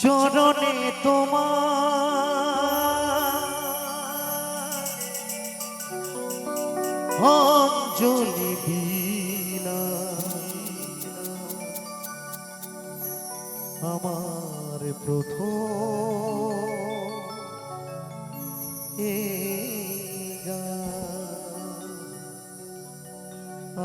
চরণে তোমার অঞ্জলি দিলা আমার প্রথম।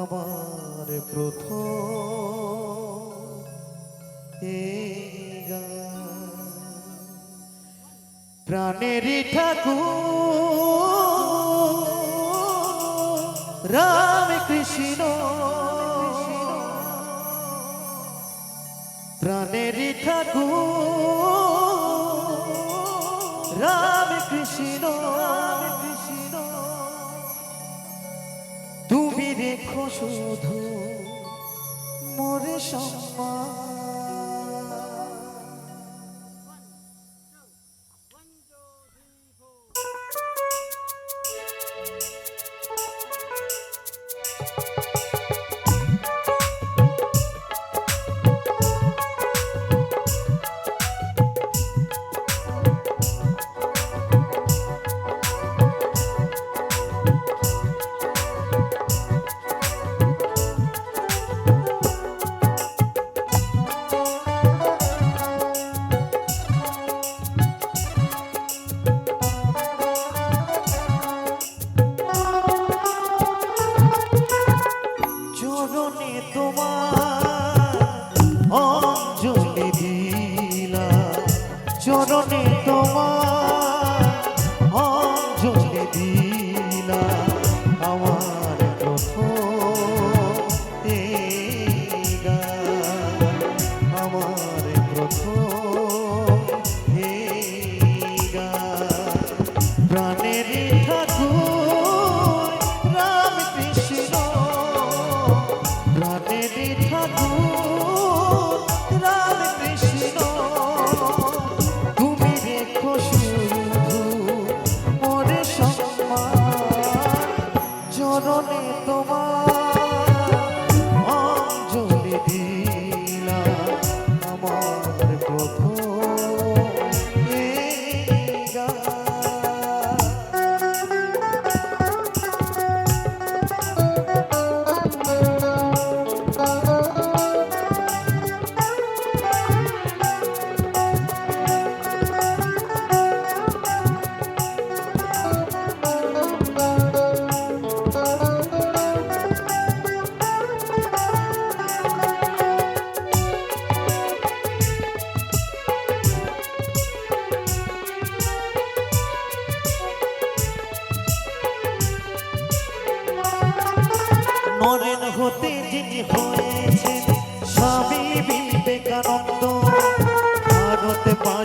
আমার প্রথম এই প্রাণেরই ঠাকুর রাম কৃষ্ণ। প্রাণেরই ঠাকুর রাম কৃষ্ণ। তুমি রেখো শুধু মোরে সম্মান। চরণে তোমার অঞ্জলি দিলা আমার আমার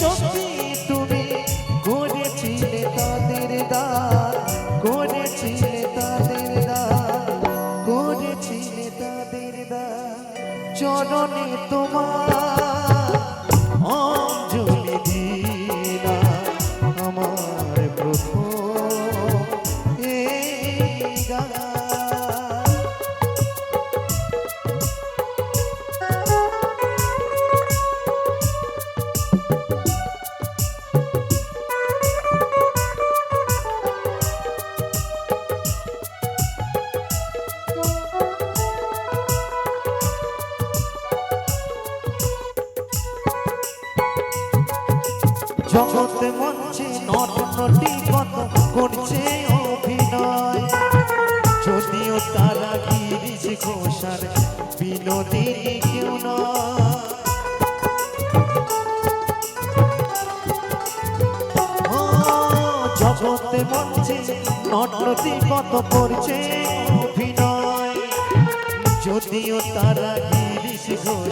শক্তি তুমি করেছিলে তাদের দান করেছিলে তাদের দান করেছিলে তাদের দান। চরণে তোমার জগতে মঞ্চে নটনটি কত করছে অভিনয়। যদিও তারা গিরিশ ঘোষার বিনোদিনী কেউ নয়। জগতে মঞ্চে নটনটি কত করছে অভিনয়। যদিও তারা গিরিশ ঘোষার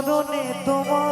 চরণে তোমার